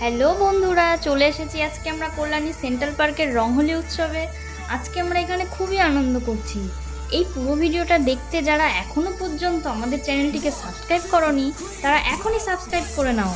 Hello বন্ধুরা, চলে এসেছি আজকে আমরা কল্যাণী সেন্ট্রাল পার্কের রংহলি উৎসবে। আজকে আমরা এখানে খুবই আনন্দ করছি। এই পুরো ভিডিওটা দেখতে যারা এখনও পর্যন্ত আমাদের চ্যানেলটিকে সাবস্ক্রাইব করনি, তারা এখনই সাবস্ক্রাইব করে নাও।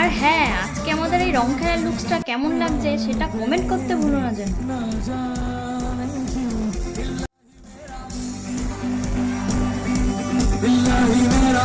আর হ্যাঁ আজকে আমাদের এই রং খেলার লুকসটা কেমন লাগছে সেটা কমেন্ট করতে ভুলো না যেন।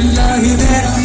بالله ذا